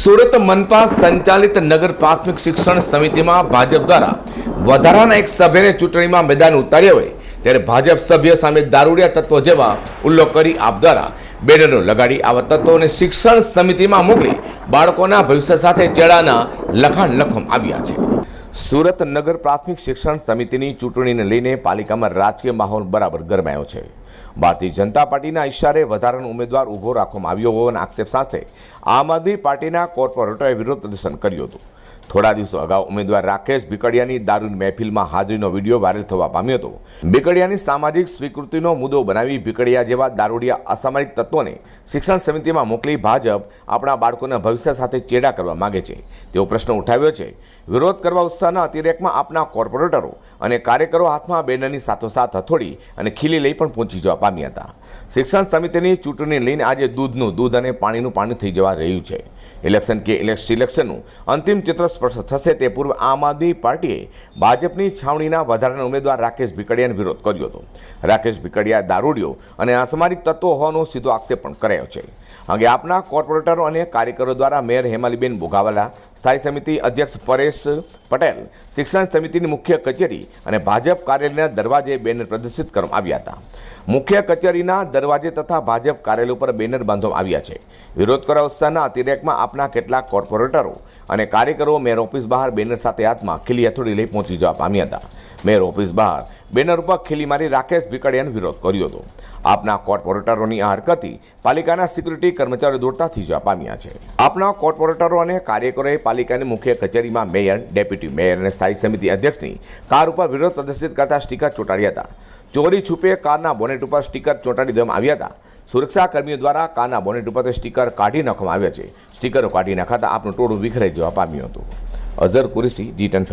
સુરત મનપા સંચાલિત નગર પ્રાથમિક શિક્ષણ સમિતિમાં ભાજપ દ્વારા વધારાના એક સભ્યને ચૂંટણીમાં મેદાન ઉતાર્યા હોય ત્યારે ભાજપ સભ્ય સામે દારૂડિયા તત્વો જેવા ઉલ્લો કરી આપ દ્વારા બેનરો લગાડી આવા તત્વોને શિક્ષણ સમિતિમાં મોકલી બાળકોના ભવિષ્ય સાથે ચેડાના લખાણ લખમ આવ્યા છે. સુરત નગર પ્રાથમિક શિક્ષણ સમિતિની ચૂંટણીને લઈને પાલિકામાં રાજકીય માહોલ બરાબર ગરમાયો છે. ભારતીય જનતા પાર્ટીના ઇશારે વધારાનો ઉમેદવાર ઊભો રાખવામાં આવ્યો હોવાના આક્ષેપ સાથે આમ આદમી પાર્ટીના કોર્પોરેટરોએ વિરોધ પ્રદર્શન કર્યું હતું. થોડા દિવસો અગાઉ ઉમેદવાર રાકેશ બિકડિયાની દારૂની મહેફિલમાં હાજરીનો વીડિયો વાયરલ થવા પામ્યો હતો. બિકડિયાની સામાજિક સ્વીકૃતિનો મુદ્દો બનાવી બિકડિયા જેવા દારૂડિયા અસામાજિક તત્વોને શિક્ષણ સમિતિમાં મોકલી ભાજપ આપણા બાળકોના ભવિષ્ય સાથે ચેડા કરવા માંગે છે. તેવો પ્રશ્ન ઉઠાવ્યો છે. વિરોધ કરવા ઉત્સાહના અતિરેકમાં આપના કોર્પોરેટરો અને કાર્યકરો હાથમાં બેનરની સાથોસાથ હથોડી અને ખીલી લઈ પણ પહોંચી જવા પામ્યા હતા. શિક્ષણ સમિતિની ચૂંટણી લઈને આજે દૂધનું, દૂધ અને પાણીનું પાણી થઈ જવા રહ્યું છે. ઇલેક્શન કે સિલેક્શનનું અંતિમ ચિત્ર સ્પર્શ થશે તે પૂર્વે આમ આદમી પાર્ટીએ ભાજપની છાવણીના વધારાના ઉમેદવાર રાકેશ ભીકડિયાનો વિરોધ કર્યો હતો. રાકેશ ભીકડિયા દારૂડિયો અને અસામાજિક તત્વો હોવાનો સીધો આક્ષેપ પણ કરાયો છે. અંગે આપના કોર્પોરેટરો અને કાર્યકરો દ્વારા મેયર હેમાલીબેન ભોગાવાલા, સ્થાયી સમિતિ અધ્યક્ષ પરેશ પટેલ, શિક્ષણ સમિતિની મુખ્ય કચેરી અને ભાજપ કાર્યાલયના દરવાજે બેનર પ્રદર્શિત કરવામાં આવ્યા હતા. મુખ્ય કચેરીના દરવાજે તથા ભાજપ કાર્યાલય ઉપર બેનર બાંધવામાં આવ્યા છે. વિરોધ કરવા ઉત્સાહના અતિરેકમાં આપના કેટલાક કોર્પોરેટરો અને કાર્યકરો મેયર ઓફિસ બહાર બેનર સાથે હાથમાં ખીલી હથોડી લઈ પહોંચી જવા પામ્યા હતા. મેયર ઓફિસ બહાર. બેનર ઉપર ખીલી મારી રાકેશ ભીકડિયાનો વિરોધ કર્યો હતો. આપના કોર્પોરેટરોની આ હરકતથી પાલિકાના સિક્યુરિટી કર્મચારીઓ દોડતા જવા પામ્યા છે. આપના કોર્પોરેટરો અને કાર્યકરોએ પાલિકાની મુખ્ય કચેરીમાં મેયર, ડેપ્યુટી મેયર અને સ્થાયી સમિતિ અધ્યક્ષની કાર ઉપર વિરોધ પ્રદર્શિત કરતા સ્ટીકર ચોંટાડ્યા હતા. ચોરી છુપે કારના બોનેટ ઉપર સ્ટીકર ચોંટાડી દેવામાં આવ્યા હતા. સુરક્ષાકર્મીઓ દ્વારા કારના બોનેટ ઉપર સ્ટીકર કાઢી નાખવામાં આવ્યા છે. સ્ટીકરો કાઢી નાખાતા આપનું ટોળું વિખરાઈ જવા પામ્યું હતું. અઝર કુરેશી, જી ટેન